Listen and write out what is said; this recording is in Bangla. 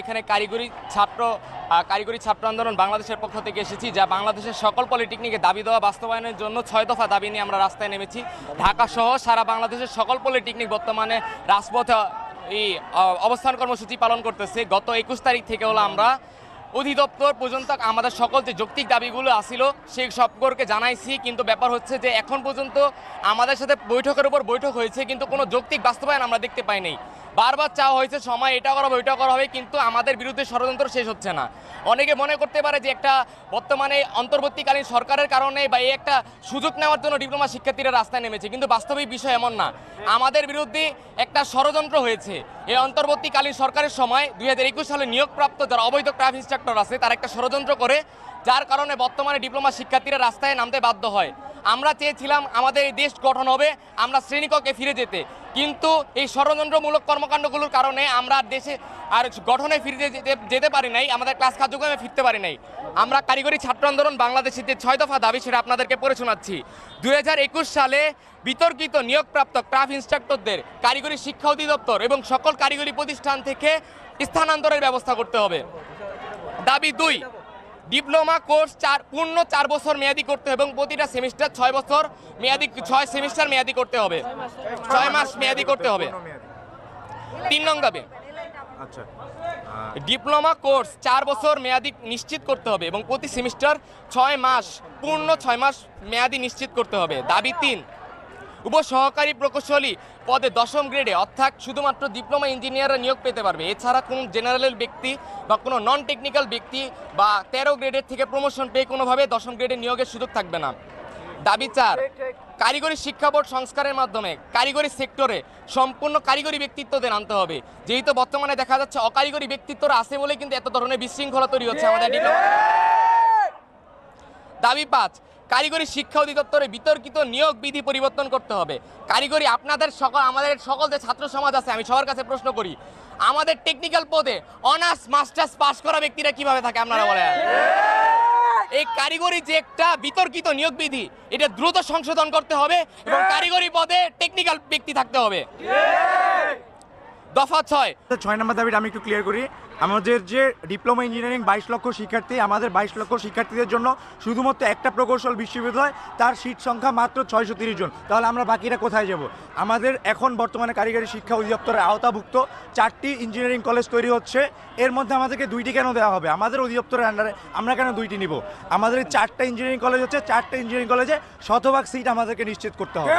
এখানে কারিগরি ছাত্র কারিগরি ছাত্র আন্দোলন বাংলাদেশের পক্ষ থেকে এসেছি, যা বাংলাদেশের সকল পলিটেকনিকে দাবি দেওয়া বাস্তবায়নের জন্য ছয় দফা দাবি নিয়ে আমরা রাস্তায় নেমেছি। ঢাকা সহ সারা বাংলাদেশের সকল পলিটেকনিক বর্তমানে রাজপথে এই অবস্থান কর্মসূচি পালন করতেছে। গত একুশ তারিখ থেকে হলো আমরা অধিদপ্তর পর্যন্ত আমাদের সকল যে যৌক্তিক দাবিগুলো আসিল সেই সম্পর্কে জানাইছি, কিন্তু ব্যাপার হচ্ছে যে এখন পর্যন্ত আমাদের সাথে বৈঠকের উপর বৈঠক হয়েছে, কিন্তু কোনো যৌক্তিক বাস্তবায়ন আমরা দেখতে পাই নাই। বারবার চাওয়া হয়েছে, সময় এটা করা হবে, ওইটা করা হবে, কিন্তু আমাদের বিরুদ্ধে ষড়যন্ত্র শেষ হচ্ছে না। অনেকে মনে করতে পারে যে একটা বর্তমানে অন্তর্বর্তীকালীন সরকারের কারণে বা এই একটা সুযোগ নেওয়ার জন্য ডিপ্লোমা শিক্ষার্থীরা রাস্তায় নেমেছে, কিন্তু বাস্তবিক বিষয় এমন না। আমাদের বিরুদ্ধে একটা ষড়যন্ত্র হয়েছে। এই অন্তর্বর্তীকালীন সরকারের সময় দুই হাজার একুশ সালে নিয়োগপ্রাপ্ত যারা অবৈধ ক্রাফ ইনস্ট্রাক্টর আছে, তারা একটা ষড়যন্ত্র করে, যার কারণে বর্তমানে ডিপ্লোমা শিক্ষার্থীরা রাস্তায় নামতে বাধ্য হয়। আমরা চেয়েছিলাম আমাদের এই দেশ গঠন হবে, আমরা শ্রেণীকক্ষে ফিরে যেতে। কিন্তু এই ষড়যন্ত্রমূলক কর্মকাণ্ডগুলোর কারণে আমরা দেশে আর গঠনে ফিরে যেতে যেতে পারি নাই, আমাদের ক্লাস কার্যক্রমে ফিরতে পারি নাই। আমরা কারিগরি ছাত্র আন্দোলন বাংলাদেশের যে ছয় দফা দাবি, সেটা আপনাদেরকে পড়ে শোনাচ্ছি। দু হাজার একুশ সালে বিতর্কিত নিয়োগপ্রাপ্ত ক্রাফ ইনস্ট্রাক্টরদের কারিগরি শিক্ষা অধিদপ্তর এবং সকল কারিগরি প্রতিষ্ঠান থেকে স্থানান্তরের ব্যবস্থা করতে হবে। দাবি দুই ডিপ্লোমা কোর্স চার পূর্ণ চার বছর মেয়াদি করতে হবে এবং প্রতিটা সেমিস্টার ছয় বছর মেয়াদি ছয় সেমিস্টার মেয়াদি করতে হবে। ছয় মাস মেয়াদি করতে হবে। তিন নং দাবি আচ্ছা। ডিপ্লোমা কোর্স চার বছর মেয়াদি নিশ্চিত করতে হবে এবং প্রতি সেমিস্টার ছয় মাস পূর্ণ ছয় মাস মেয়াদি নিশ্চিত করতে হবে। দাবি তিন। উপসহকারী প্রকৌশলী পদে দশম গ্রেডে, অর্থাৎ শুধুমাত্র ডিপ্লোমা ইঞ্জিনিয়াররা নিয়োগ পেতে পারবে। এছাড়া কোনো জেনারেল ব্যক্তি বা কোনো নন টেকনিক্যাল ব্যক্তি বা তেরো গ্রেডের থেকে প্রমোশন পেয়ে কোনোভাবে দশম গ্রেডে নিয়োগের সুযোগ থাকবে না। দাবি চার, কারিগরি শিক্ষা বোর্ড সংস্কারের মাধ্যমে কারিগরি সেক্টরে সম্পূর্ণ কারিগরি ব্যক্তিত্বদের আনতে হবে। যেহেতু বর্তমানে দেখা যাচ্ছে অকারিগরি ব্যক্তিত্বরা আছে বলে কিন্তু এত ধরনের বিশৃঙ্খলা তৈরি হচ্ছে আমাদের দাবি পাঁচ কারিগরি শিক্ষা অধিদপ্তরে বিতর্কিত নিয়োগ বিধি পরিবর্তন করতে হবে। কারিগরি আপনাদের সকল, আমাদের সকল যে ছাত্র সমাজ আছে, আমি সবার কাছে প্রশ্ন করি, আমাদের টেকনিক্যাল পদে অনার্স মাস্টার্স পাস করা ব্যক্তিরা কীভাবে থাকে আপনারা বলেন? এই কারিগরি যে একটা বিতর্কিত নিয়োগ বিধি, এটা দ্রুত সংশোধন করতে হবে এবং কারিগরি পদে টেকনিক্যাল ব্যক্তি থাকতে হবে। দফা ছয়। ছয় নম্বর দাবিটা আমি একটু ক্লিয়ার করি। আমাদের যে ডিপ্লোমা ইঞ্জিনিয়ারিং বাইশ লক্ষ শিক্ষার্থী আমাদের বাইশ লক্ষ শিক্ষার্থীদের জন্য শুধুমাত্র একটা প্রকৌশল বিশ্ববিদ্যালয় তার সিট সংখ্যা মাত্র ছয়শো তিরিশ জন। তাহলে আমরা বাকিরা কোথায় যাব? আমাদের এখন বর্তমানে কারিগরি শিক্ষা অধিদপ্তরের আওতাভুক্ত চারটি ইঞ্জিনিয়ারিং কলেজ তৈরি হচ্ছে। এর মধ্যে আমাদেরকে দুইটি কেন দেওয়া হবে? আমাদের অধিদপ্তরের আন্ডারে আমরা কেন দুইটি নিব? আমাদের চারটা ইঞ্জিনিয়ারিং কলেজ হচ্ছে চারটা ইঞ্জিনিয়ারিং কলেজে শতভাগ সিট আমাদেরকে নিশ্চিত করতে হবে।